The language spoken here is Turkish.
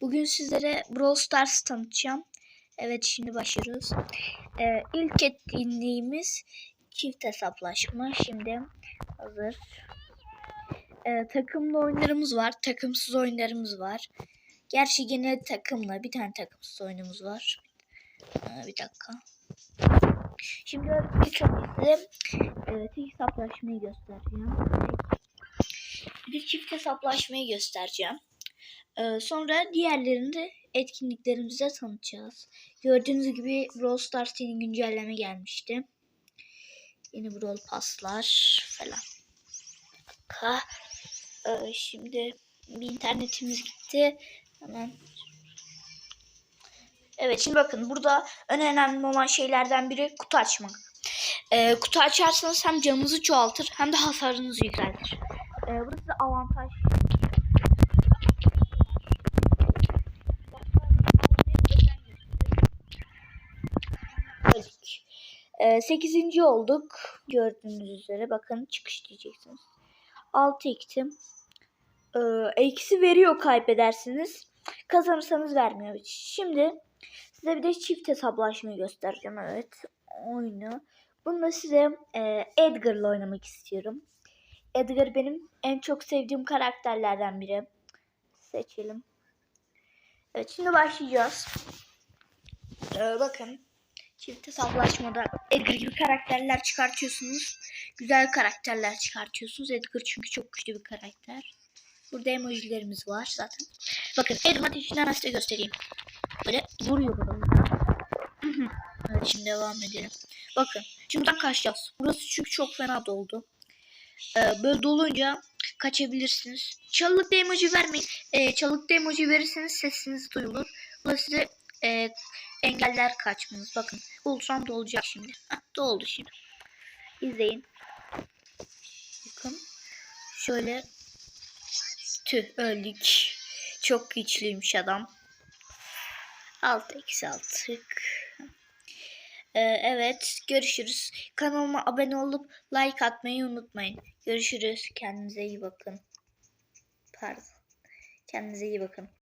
Bugün sizlere Brawl Stars tanıtacağım. Evet şimdi başlıyoruz. Ee, ilk etkinliğimiz çift hesaplaşma. Şimdi hazır. Ee, takımlı oyunlarımız var. Takımsız oyunlarımız var. Gerçi gene takımla bir tane takımsız oyunumuz var. Ee, bir dakika. Şimdi ilk size e, tek hesaplaşmayı göstereceğim. Bir çift hesaplaşmayı göstereceğim. Ee, sonra diğerlerini de etkinliklerimize tanıtacağız. Gördüğünüz gibi Brawl Stars yeni güncelleme gelmişti. Yeni Brawl Pass'lar falan. Ka ee, şimdi bir internetimiz gitti. Hemen. Evet şimdi bakın burada en önemli olan şeylerden biri kutu açmak. Ee, kutu açarsanız hem canınızı çoğaltır hem de hasarınızı yükseltir. Ee, burası avantaj. Öldük. Ee, 8. olduk. Gördüğünüz üzere bakın çıkış diyeceksiniz. 6 ektim. Ee, eksi veriyor kaybedersiniz. Kazanırsanız vermiyor. Şimdi size bir de çift hesaplaşmayı göstereceğim. Evet. Oyunu. Bunda size e, Edgar'la oynamak istiyorum. Edgar benim en çok sevdiğim karakterlerden biri. Seçelim. Evet şimdi başlayacağız. Ee, bakın çift hesaplaşmada Edgar gibi karakterler çıkartıyorsunuz. Güzel karakterler çıkartıyorsunuz. Edgar çünkü çok güçlü bir karakter. Burada emojilerimiz var zaten. Bakın Edgar ateşinden size göstereyim. Böyle vuruyor buradan. evet şimdi devam edelim. Bakın şimdi buradan kaçacağız. Burası çünkü çok fena doldu. Ee, böyle dolunca kaçabilirsiniz. Çalılıkta emoji vermeyin. Ee, çalılıkta emoji verirseniz sesiniz duyulur. Bu size e, engeller kaçmanız. Bakın ultram dolacak şimdi. Heh, doldu şimdi. İzleyin. Bakın. Şöyle. Tüh öldük. Çok güçlüymüş adam. 6 eksi 6. Ee, evet görüşürüz. Kanalıma abone olup like atmayı unutmayın. Görüşürüz. Kendinize iyi bakın. Pardon. Kendinize iyi bakın.